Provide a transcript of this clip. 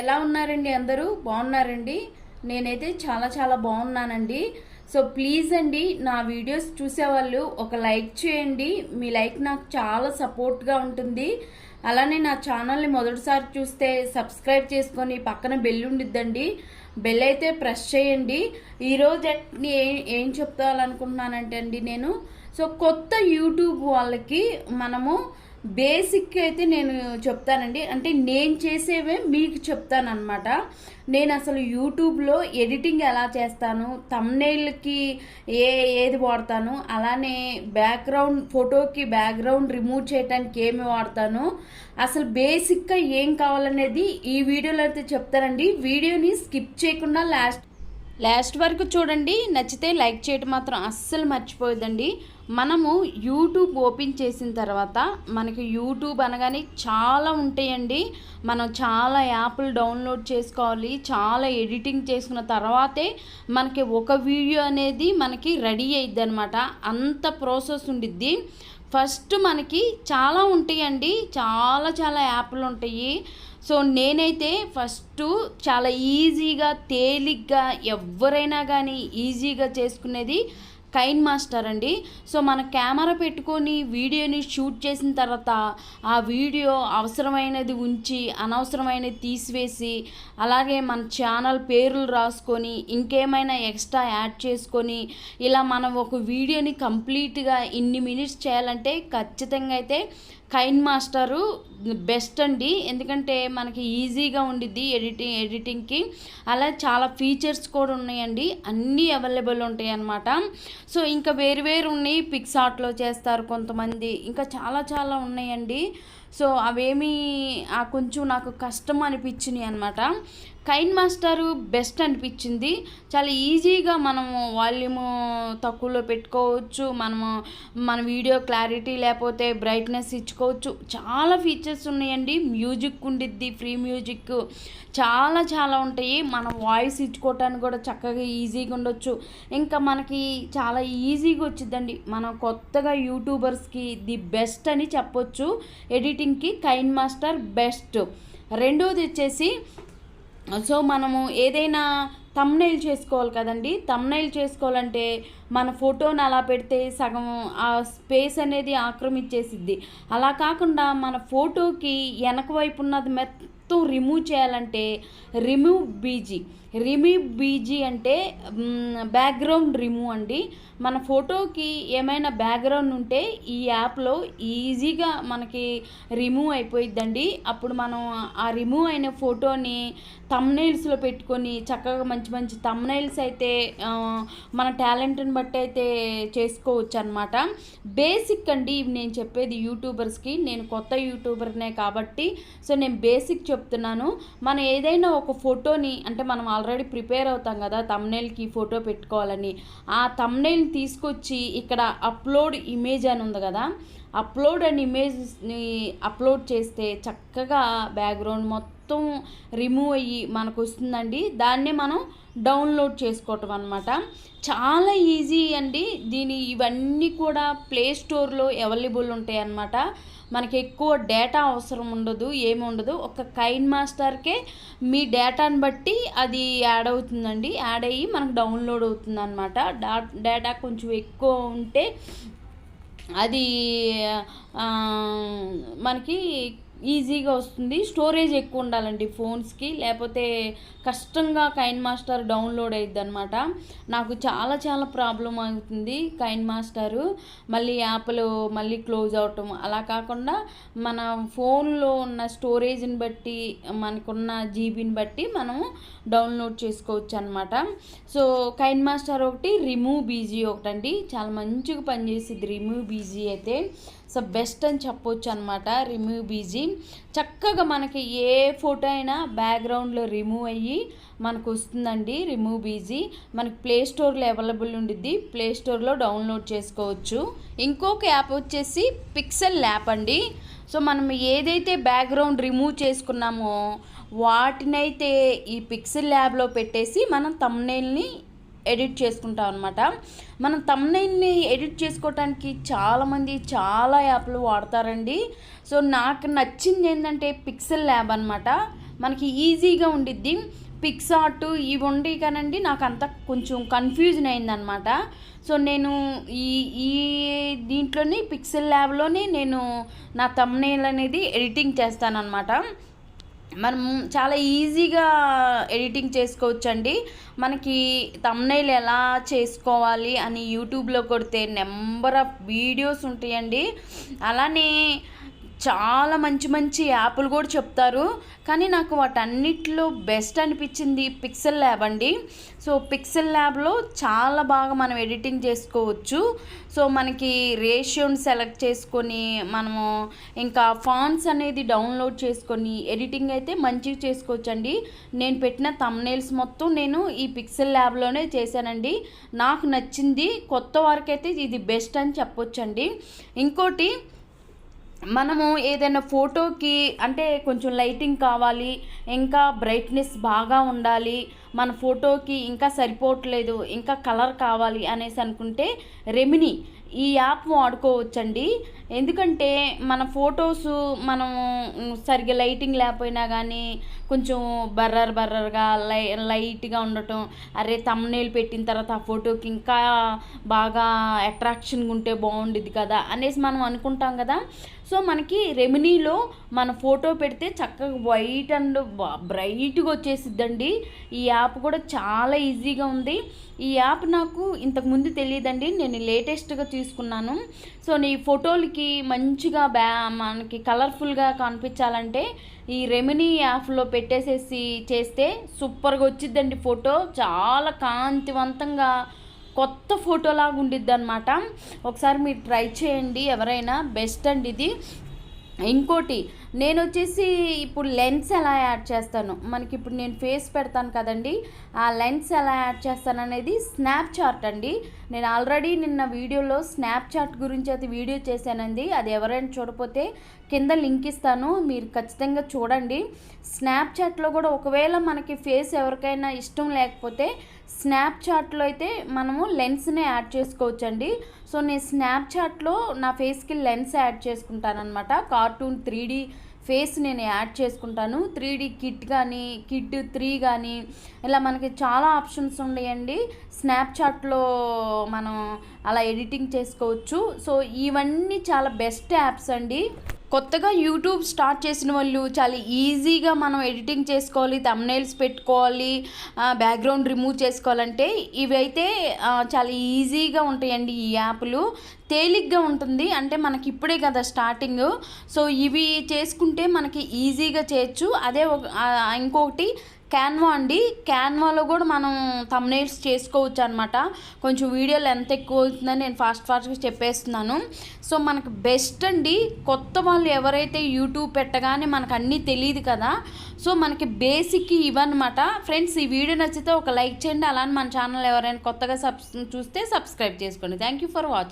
ఎలా ఉన్నారండి అందరూ? బాగున్నారండి? నేనైతే చాలా చాలా బాగున్నానండి. సో ప్లీజ్ అండి నా వీడియోస్ చూసేవాళ్ళు ఒక లైక్ చేయండి. మీ లైక్ నాకు చాలా సపోర్ట్గా ఉంటుంది. అలానే నా ఛానల్ని మొదటిసారి చూస్తే సబ్స్క్రైబ్ చేసుకొని పక్కన బెల్ ఉండిద్దండి. బెల్ అయితే ప్రెస్ చేయండి. ఈరోజు ఏం ఏం చెప్తాలనుకుంటున్నానంటే అండి నేను సో కొత్త యూట్యూబ్ వాళ్ళకి మనము బేసిక్ అయితే నేను చెప్తానండి. అంటే నేను చేసేవే మీకు చెప్తానమాట నేను అసలు యూట్యూబ్లో ఎడిటింగ్ ఎలా చేస్తాను తమ్నైల్కి ఏ ఏది వాడతాను అలానే బ్యాక్గ్రౌండ్ ఫోటోకి బ్యాక్గ్రౌండ్ రిమూవ్ చేయడానికి ఏమి వాడతాను అసలు బేసిక్గా ఏం కావాలనేది ఈ వీడియోలో అయితే చెప్తానండి. వీడియోని స్కిప్ చేయకుండా లాస్ట్ లాస్ట్ వరకు చూడండి. నచ్చితే లైక్ చేయడం మాత్రం అస్సలు మర్చిపోయేదండి మనము యూట్యూబ్ ఓపెన్ చేసిన తర్వాత మనకి యూట్యూబ్ అనగానే చాలా ఉంటాయండి. మనం చాలా యాప్లు డౌన్లోడ్ చేసుకోవాలి చాలా ఎడిటింగ్ చేసుకున్న తర్వాతే మనకి ఒక వీడియో అనేది మనకి రెడీ అయ్యిద్ది అనమాట అంత ప్రాసెస్ ఉండిద్ది. ఫస్ట్ మనకి చాలా ఉంటాయండి. చాలా చాలా యాప్లు ఉంటాయి. సో నేనైతే ఫస్ట్ చాలా ఈజీగా తేలిగ్గా ఎవరైనా కానీ ఈజీగా చేసుకునేది కైన్ మాస్టర్ అండి. సో మన కెమెరా పెట్టుకొని వీడియోని షూట్ చేసిన తర్వాత ఆ వీడియో అవసరమైనది ఉంచి అనవసరమైనది తీసివేసి అలాగే మన ఛానల్ పేర్లు రాసుకొని ఇంకేమైనా ఎక్స్ట్రా యాడ్ చేసుకొని ఇలా మనం ఒక వీడియోని కంప్లీట్గా ఇన్ని మినిట్స్ చేయాలంటే ఖచ్చితంగా అయితే కైన్ మాస్టరు బెస్ట్ అండి. ఎందుకంటే మనకి ఈజీగా ఉండిద్ది ఎడిటింగ్ ఎడిటింగ్కి. అలా చాలా ఫీచర్స్ కూడా ఉన్నాయండి. అన్నీ అవైలబుల్ ఉంటాయి అన్నమాట సో ఇంకా వేరు వేరు ఉన్నాయి. పిక్స్ ఆర్ట్లో చేస్తారు కొంతమంది. ఇంకా చాలా చాలా ఉన్నాయండి. సో అవేమీ ఆ కొంచెం నాకు కష్టం అనిపించినాయి అనమాట కైన్ మాస్టరు బెస్ట్ అనిపించింది. చాలా ఈజీగా మనము వాల్యూము తక్కువలో పెట్టుకోవచ్చు. మనము మన వీడియో క్లారిటీ లేకపోతే బ్రైట్నెస్ ఇచ్చుకోవచ్చు. చాలా ఫీచర్స్ ఉన్నాయండి. మ్యూజిక్ ఉండిద్ది ఫ్రీ మ్యూజిక్ చాలా చాలా ఉంటాయి. మనం వాయిస్ ఇచ్చుకోవటానికి కూడా చక్కగా ఈజీగా ఉండొచ్చు. ఇంకా మనకి చాలా ఈజీగా వచ్చిందండి మనం కొత్తగా యూట్యూబర్స్కి ది బెస్ట్ అని చెప్పొచ్చు. ఎడిటింగ్కి కైన్ మాస్టర్ బెస్ట్. రెండోది వచ్చేసి సో మనము ఏదైనా తమ్నైల్ చేసుకోవాలి కదండి. తమ్నైల్ చేసుకోవాలంటే మన ఫోటోని అలా పెడితే సగం ఆ స్పేస్ అనేది ఆక్రమించేసిద్ది. అలా కాకుండా మన ఫోటోకి వెనక వైపు ఉన్నది మొత్తం రిమూవ్ చేయాలంటే రిమూవ్ బీజీ రిమీ బీజీ అంటే బ్యాక్గ్రౌండ్ రిమూవ్ అండి. మన ఫోటోకి ఏమైనా బ్యాక్గ్రౌండ్ ఉంటే ఈ యాప్లో ఈజీగా మనకి రిమూవ్ అయిపోయిద్దండి. అప్పుడు మనం ఆ రిమూవ్ అయిన ఫోటోని తమ్నైల్స్లో పెట్టుకొని చక్కగా మంచి మంచి తమ్నైల్స్ అయితే మన టాలెంట్ని బట్టి అయితే చేసుకోవచ్చు అనమాట బేసిక్ అండి ఇవి నేను చెప్పేది యూట్యూబర్స్కి నేను కొత్త యూట్యూబర్నే కాబట్టి సో నేను బేసిక్ చెప్తున్నాను. మనం ఏదైనా ఒక ఫోటోని అంటే మనం ఆల్రెడీ ప్రిపేర్ అవుతాం కదా తమ్నైల్కి ఫోటో పెట్టుకోవాలని. ఆ తమ్నైల్ తీసుకొచ్చి ఇక్కడ అప్లోడ్ ఇమేజ్ అని ఉంది కదా అప్లోడ్ అండ్ ఇమేజ్ని అప్లోడ్ చేస్తే చక్కగా బ్యాక్గ్రౌండ్ మొత్తం మొత్తం రిమూవ్ అయ్యి మనకు వస్తుందండి దాన్నే మనం డౌన్లోడ్ చేసుకోవటం అనమాట చాలా ఈజీ అండి. దీని ఇవన్నీ కూడా ప్లే స్టోర్లో అవైలబుల్ ఉంటాయి అన్నమాట. మనకి ఎక్కువ డేటా అవసరం ఉండదు ఏమి ఉండదు. ఒక కైన్ మాస్టర్కే మీ డేటాని బట్టి అది యాడ్ అవుతుందండి. యాడ్ అయ్యి మనకు డౌన్లోడ్ అవుతుంది అనమాట డేటా కొంచెం ఎక్కువ ఉంటే అది మనకి ఈజీగా వస్తుంది. స్టోరేజ్ ఎక్కువ ఉండాలండి ఫోన్స్కి. లేకపోతే కష్టంగా కైన్ మాస్టర్ డౌన్లోడ్ అయ్యిద్ది అనమాట నాకు చాలా చాలా ప్రాబ్లం అవుతుంది కైన్ మాస్టరు. మళ్ళీ యాప్లు మళ్ళీ క్లోజ్ అవటం. అలా కాకుండా మన ఫోన్లో ఉన్న స్టోరేజ్ని బట్టి మనకున్న జీబీని బట్టి మనము డౌన్లోడ్ చేసుకోవచ్చు అనమాట సో కైన్ మాస్టర్ ఒకటి రిమూవ్ బీజీ ఒకటండి. చాలా మంచిగా పనిచేసింది రిమూవ్ బీజీ అయితే. సో బెస్ట్ అని చెప్పొచ్చు అనమాట రిమూవ్ బీజీ చక్కగా మనకి ఏ ఫోటో అయినా బ్యాక్గ్రౌండ్లో రిమూవ్ అయ్యి మనకు వస్తుందండి. రిమూవ్ బీజీ మనకి ప్లే స్టోర్లో అవైలబుల్ ఉండిద్ది. ప్లే స్టోర్లో డౌన్లోడ్ చేసుకోవచ్చు. ఇంకొక యాప్ వచ్చేసి పిక్సెల్ యాప్ అండి. సో మనం ఏదైతే బ్యాక్గ్రౌండ్ రిమూవ్ చేసుకున్నామో వాటినైతే ఈ పిక్సెల్ ల్యాబ్లో పెట్టేసి మనం తమ్నేల్ని ఎడిట్ చేసుకుంటాం అనమాట మనం తమ్నైల్ని ఎడిట్ చేసుకోవటానికి చాలామంది చాలా యాప్లు వాడతారండి. సో నాకు నచ్చింది ఏంటంటే పిక్సెల్ ల్యాబ్ అనమాట మనకి ఈజీగా ఉండిద్ది. పిక్స్ ఆర్ట్ ఇవి ఉండి కానండి నాకు అంత కొంచెం కన్ఫ్యూజన్ అయిందనమాట సో నేను ఈ ఈ దీంట్లోని పిక్సెల్ ల్యాబ్లోనే నేను నా తమ్నేల్ అనేది ఎడిటింగ్ చేస్తానన్నమాట. మనం చాలా ఈజీగా ఎడిటింగ్ చేసుకోవచ్చండి. మనకి తమ్నైల్ ఎలా చేసుకోవాలి అని యూట్యూబ్లో కొడితే నెంబర్ ఆఫ్ వీడియోస్ ఉంటాయండి. అలానే చాలా మంచి మంచి యాప్లు కూడా చెప్తారు. కానీ నాకు వాటన్నిటిలో బెస్ట్ అనిపించింది పిక్సెల్ ల్యాబ్ అండి. సో పిక్సెల్ ల్యాబ్లో చాలా బాగా మనం ఎడిటింగ్ చేసుకోవచ్చు. సో మనకి రేషియోని సెలెక్ట్ చేసుకొని మనము ఇంకా ఫాన్స్ అనేది డౌన్లోడ్ చేసుకొని ఎడిటింగ్ అయితే మంచిగా చేసుకోవచ్చండి. నేను పెట్టిన తమ్నేల్స్ మొత్తం నేను ఈ పిక్సెల్ ల్యాబ్లోనే చేశానండి. నాకు నచ్చింది కొత్త వారికైతే ఇది బెస్ట్ అని చెప్పొచ్చండి. ఇంకోటి మనము ఏదైనా ఫోటోకి అంటే కొంచెం లైటింగ్ కావాలి ఇంకా బ్రైట్నెస్ బాగా ఉండాలి మన ఫోటోకి ఇంకా సరిపోవట్లేదు ఇంకా కలర్ కావాలి అనేసి అనుకుంటే రెమినీ ఈ యాప్ వాడుకోవచ్చండి. ఎందుకంటే మన ఫొటోస్ మనం సరిగ్గా లైటింగ్ లేకపోయినా కానీ కొంచెం బర్రర్ బర్రర్గా లై లైట్గా ఉండటం అరే తమ్నేల్ పెట్టిన తర్వాత ఆ ఫోటోకి ఇంకా బాగా అట్రాక్షన్గా ఉంటే బాగుండిద్ది కదా అనేసి మనం అనుకుంటాం కదా. సో మనకి రెమినీలో మన ఫోటో పెడితే చక్కగా వైట్ అండ్ బ్రైట్గా వచ్చేసిద్దండి. ఈ యాప్ కూడా చాలా ఈజీగా ఉంది. ఈ యాప్ నాకు ఇంతకుముందు తెలియదండి. నేను లేటెస్ట్గా తీసుకున్నాను. సో నీ ఫోటోలకి మంచిగా బ్యా మనకి కలర్ఫుల్గా కనిపించాలంటే ఈ రెమినీ యాప్లో పెట్టేసేసి చేస్తే సూపర్గా వచ్చిద్దండి ఫోటో. చాలా కాంతివంతంగా కొత్త ఫోటోలాగా ఉండిద్ది అనమాట ఒకసారి మీరు ట్రై చేయండి ఎవరైనా బెస్ట్ అండి ఇది. ఇంకోటి నేను వచ్చేసి ఇప్పుడు లెన్స్ ఎలా యాడ్ చేస్తాను? మనకి ఇప్పుడు నేను ఫేస్ పెడతాను కదండి. ఆ లెన్స్ ఎలా యాడ్ చేస్తాను అనేది స్నాప్చాట్ అండి. నేను ఆల్రెడీ నిన్న వీడియోలో స్నాప్చాట్ గురించి అయితే వీడియో చేశానండి. అది ఎవరైనా చూడపోతే కింద లింక్ ఇస్తాను. మీరు ఖచ్చితంగా చూడండి. స్నాప్చాట్లో కూడా ఒకవేళ మనకి ఫేస్ ఎవరికైనా ఇష్టం లేకపోతే స్నాప్చాట్లో అయితే మనము లెన్స్ని యాడ్ చేసుకోవచ్చండి. సో నేను స్నాప్చాట్లో నా ఫేస్కి లెన్స్ యాడ్ చేసుకుంటానమాట కార్టూన్ త్రీ డీ ఫేస్ నేను యాడ్ చేసుకుంటాను. త్రీ డీ కిట్ కానీ కిట్ త్రీ కానీ ఇలా మనకి చాలా ఆప్షన్స్ ఉన్నాయండి స్నాప్చాట్లో మనం అలా ఎడిటింగ్ చేసుకోవచ్చు. సో ఇవన్నీ చాలా బెస్ట్ యాప్స్ అండి. కొత్తగా యూట్యూబ్ స్టార్ట్ చేసిన వాళ్ళు చాలా ఈజీగా మనం ఎడిటింగ్ చేసుకోవాలి తమ్నైల్స్ పెట్టుకోవాలి బ్యాక్గ్రౌండ్ రిమూవ్ చేసుకోవాలంటే ఇవైతే చాలా ఈజీగా ఉంటాయండి ఈ యాప్లు తేలిగ్గా ఉంటుంది. అంటే మనకి ఇప్పుడే కదా స్టార్టింగ్ సో ఇవి చేసుకుంటే మనకి ఈజీగా చేయొచ్చు. అదే ఒక ఇంకొకటి క్యాన్వా అండి. క్యాన్వాలో కూడా మనం తమ్నైల్స్ చేసుకోవచ్చు అనమాట కొంచెం వీడియోలు ఎంత ఎక్కువ అవుతుందని నేను ఫాస్ట్ ఫాస్ట్గా చెప్పేస్తున్నాను. సో మనకు బెస్ట్ అండి. కొత్త వాళ్ళు ఎవరైతే యూట్యూబ్ పెట్టగానే మనకు అన్నీ తెలియదు కదా. సో మనకి బేసిక్ ఇవన్నమాట. ఫ్రెండ్స్ ఈ వీడియో నచ్చితే ఒక లైక్ చేయండి. అలానే మన ఛానల్ ఎవరైనా కొత్తగా సబ్ చూస్తే సబ్స్క్రైబ్ చేసుకోండి. Thank you for watching